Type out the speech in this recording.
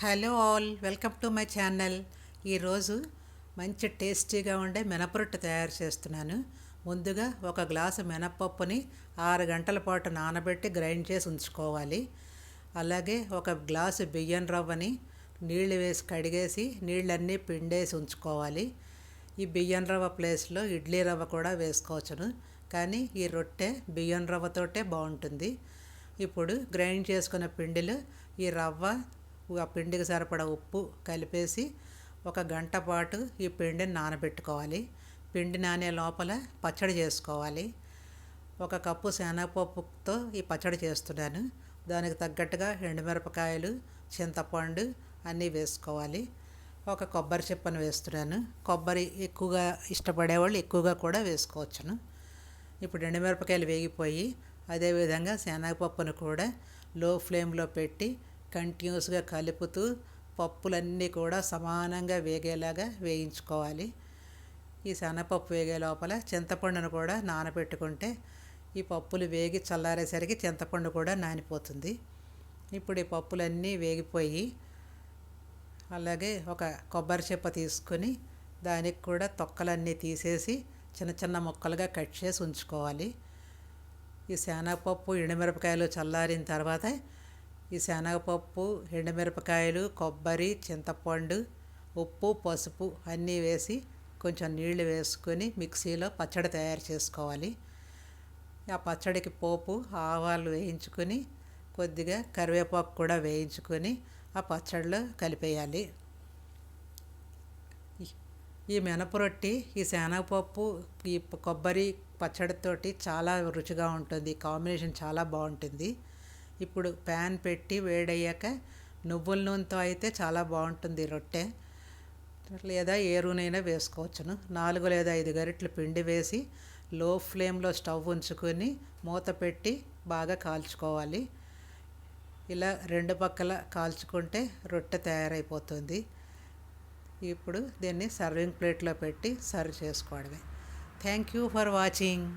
Hello all welcome to my channel. ఈరోజు మంచి టేస్టీగా ఉండే మినపరొట్టు తయారు చేస్తున్నాను. ముందుగా ఒక గ్లాసు మినపప్పుని ఆరు గంటల పాటు నానబెట్టి గ్రైండ్ చేసి ఉంచుకోవాలి. అలాగే ఒక గ్లాసు బియ్యం రవ్వని నీళ్ళు వేసి కడిగేసి నీళ్ళన్నీ పిండేసి ఉంచుకోవాలి. ఈ బియ్యం రవ్వ ప్లేస్లో ఇడ్లీ రవ్వ కూడా వేసుకోవచ్చును. కానీ ఈ రొట్టె బియ్యం రవ్వతోటే బాగుంటుంది. ఇప్పుడు గ్రైండ్ చేసుకున్న పిండిలో ఈ రవ్వ ఆ పిండికి సరిపడా ఉప్పు కలిపేసి ఒక గంట పాటు ఈ పిండిని నానబెట్టుకోవాలి. పిండి నానే లోపల పచ్చడి చేసుకోవాలి. ఒక కప్పు శనగపప్పుతో ఈ పచ్చడి చేస్తున్నాను. దానికి తగ్గట్టుగా ఎండుమిరపకాయలు చింతపండు అన్నీ వేసుకోవాలి. ఒక కొబ్బరి చిప్పను వేస్తున్నాను. కొబ్బరి ఎక్కువగా ఇష్టపడేవాళ్ళు ఎక్కువగా కూడా వేసుకోవచ్చును. ఇప్పుడు ఎండుమిరపకాయలు వేగిపోయి అదేవిధంగా శనగపప్పును కూడా లో ఫ్లేమ్లో పెట్టి కంటిన్యూస్గా కలుపుతూ పప్పులన్నీ కూడా సమానంగా వేగేలాగా వేయించుకోవాలి. ఈ శనగపప్పు వేగే లోపల చింతపండును కూడా నానబెట్టుకుంటే ఈ పప్పులు వేగి చల్లారేసరికి చింతపండు కూడా నానిపోతుంది. ఇప్పుడు ఈ పప్పులన్నీ వేగిపోయి అలాగే ఒక కొబ్బరి చెప్ప తీసుకొని దానికి కూడా తొక్కలన్నీ తీసేసి చిన్న చిన్న ముక్కలుగా కట్ చేసి ఉంచుకోవాలి. ఈ శనగపప్పు ఎండుమిరపకాయలు చల్లారిన తర్వాత ఈ శనగపప్పు ఎండుమిరపకాయలు కొబ్బరి చింతపండు ఉప్పు పసుపు అన్నీ వేసి కొంచెం నీళ్ళు వేసుకొని మిక్సీలో పచ్చడి తయారు చేసుకోవాలి. ఆ పచ్చడికి పోపు ఆవాలు వేయించుకొని కొద్దిగా కరివేపాకు కూడా వేయించుకొని ఆ పచ్చడిలో కలిపేయాలి. ఈ మినపరొట్టి ఈ శనగపప్పు ఈ కొబ్బరి పచ్చడితోటి చాలా రుచిగా ఉంటుంది. కాంబినేషన్ చాలా బాగుంటుంది. ఇప్పుడు ప్యాన్ పెట్టి వేడయ్యాక నువ్వుల నూనెతో అయితే చాలా బాగుంటుంది రొట్టె. లేదా ఏ నూనెైనా వేసుకోవచ్చును. నాలుగు లేదా ఐదు గరిటెలు పిండి వేసి లో ఫ్లేమ్లో స్టవ్ ఉంచుకొని మూత పెట్టి బాగా కాల్చుకోవాలి. ఇలా రెండు పక్కల కాల్చుకుంటే రొట్టె తయారైపోతుంది. ఇప్పుడు దీన్ని సర్వింగ్ ప్లేట్లో పెట్టి సర్వ్ చేసుకోవడమే. Thank you for watching